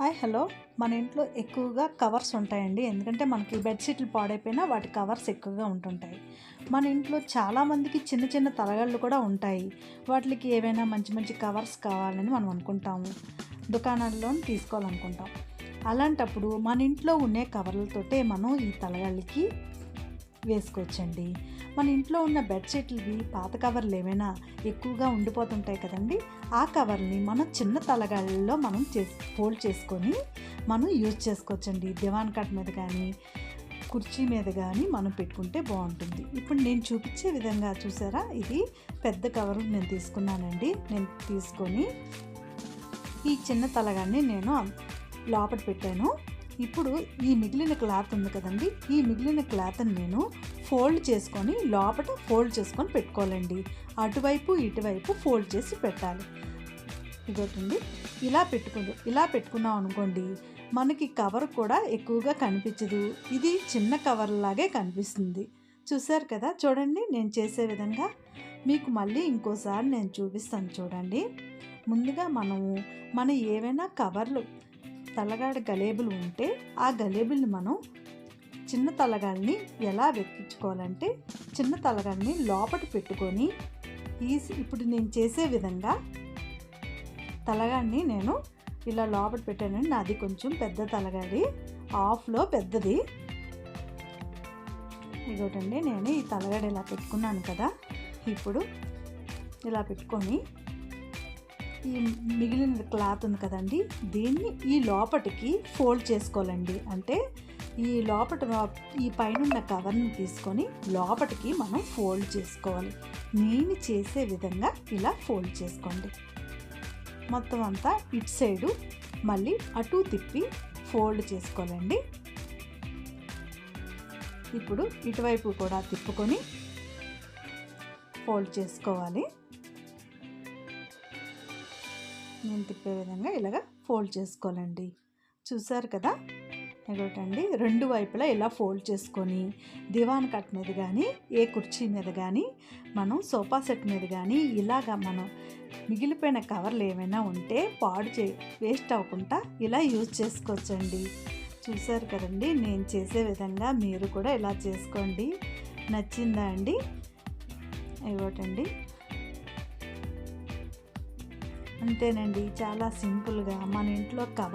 Hi hello. మన ఇంట్లో ఎక్కువగా కవర్స్ ఉంటాయండి. ఎందుకంటే మనకి బెడ్షీట్లు పాడైపోయినా వాటి కవర్స్ ఎక్కువగా ఉంటుంటాయి. మన ఇంట్లో చాలామందికి చిన్న చిన్న తలగళ్ళు కూడా ఉంటాయి. వాటికి ఏవైనా మంచి మంచి కవర్స్ కావాలని మనం అనుకుంటాము. దుకాణాల్లో తీసుకోవాలనుకుంటాం. అలాంటప్పుడు మన ఇంట్లో ఉండే కవర్లతోటే మనం ఈ తలగళ్ళకి వేసుకోవచ్చండి. మన ఇంట్లో ఉన్న బెడ్షీట్లవి పాత కవర్లు ఏమైనా ఎక్కువగా ఉండిపోతుంటాయి కదండి. ఆ కవర్ని మనం చిన్న తలగాళ్ళలో మనం చేసి ఫోల్డ్ చేసుకొని మనం యూజ్ చేసుకోవచ్చండి. దివాన్ కట్ మీద కానీ కుర్చీ మీద కానీ మనం పెట్టుకుంటే బాగుంటుంది. ఇప్పుడు నేను చూపించే విధంగా చూసారా? ఇది పెద్ద కవర్ నేను తీసుకున్నానండి. నేను తీసుకొని ఈ చిన్న తలగాన్ని నేను లోపల పెట్టాను. ఇప్పుడు ఈ మిగిలిన క్లాత్ ఉంది కదండి ఈ మిగిలిన క్లాత్ని నేను ఫోల్డ్ చేసుకొని లోపల ఫోల్డ్ చేసుకొని పెట్టుకోవాలండి. అటువైపు ఇటువైపు ఫోల్డ్ చేసి పెట్టాలి. ఇదొకటి ఇలా పెట్టుకుంది ఇలా పెట్టుకున్నాం అనుకోండి మనకి కవర్ కూడా ఎక్కువగా కనిపించదు. ఇది చిన్న కవర్ లాగే కనిపిస్తుంది. చూసారు కదా? చూడండి నేను చేసే విధంగా. మీకు మళ్ళీ ఇంకోసారి నేను చూపిస్తాను చూడండి. ముందుగా మనము మన ఏవైనా కవర్లు తలగాడ గలేబులు ఉంటే ఆ గలేబుల్ని మనం చిన్న తలగాల్ని ఎలా వెక్కించుకోవాలంటే చిన్న తలగాల్ని లోపట పెట్టుకొని ఈ ఇప్పుడు నేను చేసే విధంగా తలగాడిని నేను ఇలా లోపల పెట్టానండి నాది కొంచెం పెద్ద తలగాడి ఆఫ్లో పెద్దది. ఇదొకటండి నేను ఈ తలగాడి ఇలా పెట్టుకున్నాను కదా. ఇప్పుడు ఇలా పెట్టుకొని ఈ మిగిలిన క్లాత్ ఉంది కదండి దీన్ని ఈ లోపటికి ఫోల్డ్ చేసుకోవాలండి. అంటే ఈ లోపట ఈ పైన కవర్ని తీసుకొని లోపటికి మనం ఫోల్డ్ చేసుకోవాలి. నేను చేసే విధంగా ఇలా ఫోల్డ్ చేసుకోండి. మొత్తం అంతా ఇటు సైడు మళ్ళీ అటు తిప్పి ఫోల్డ్ చేసుకోవాలండి. ఇప్పుడు ఇటువైపు కూడా తిప్పుకొని ఫోల్డ్ చేసుకోవాలి. నేను తిప్పే విధంగా ఇలాగ ఫోల్డ్ చేసుకోవాలండి. చూసారు కదా? ఎగటండి రెండు వైపులా ఇలా ఫోల్డ్ చేసుకొని దివాన్ కట్ మీద కానీ ఏ కుర్చీ మీద కానీ మనం సోఫా సెట్ మీద కానీ ఇలాగ మనం మిగిలిపోయిన కవర్లు ఏమైనా ఉంటే పాడు చే వేస్ట్ అవ్వకుండా ఇలా యూజ్ చేసుకోవచ్చండి. చూసారు కదండి? నేను చేసే విధంగా మీరు కూడా ఇలా చేసుకోండి. నచ్చిందా అండి? ఇవ్వటండి అంతేనండి. చాలా సింపుల్గా మన ఇంట్లో కవర్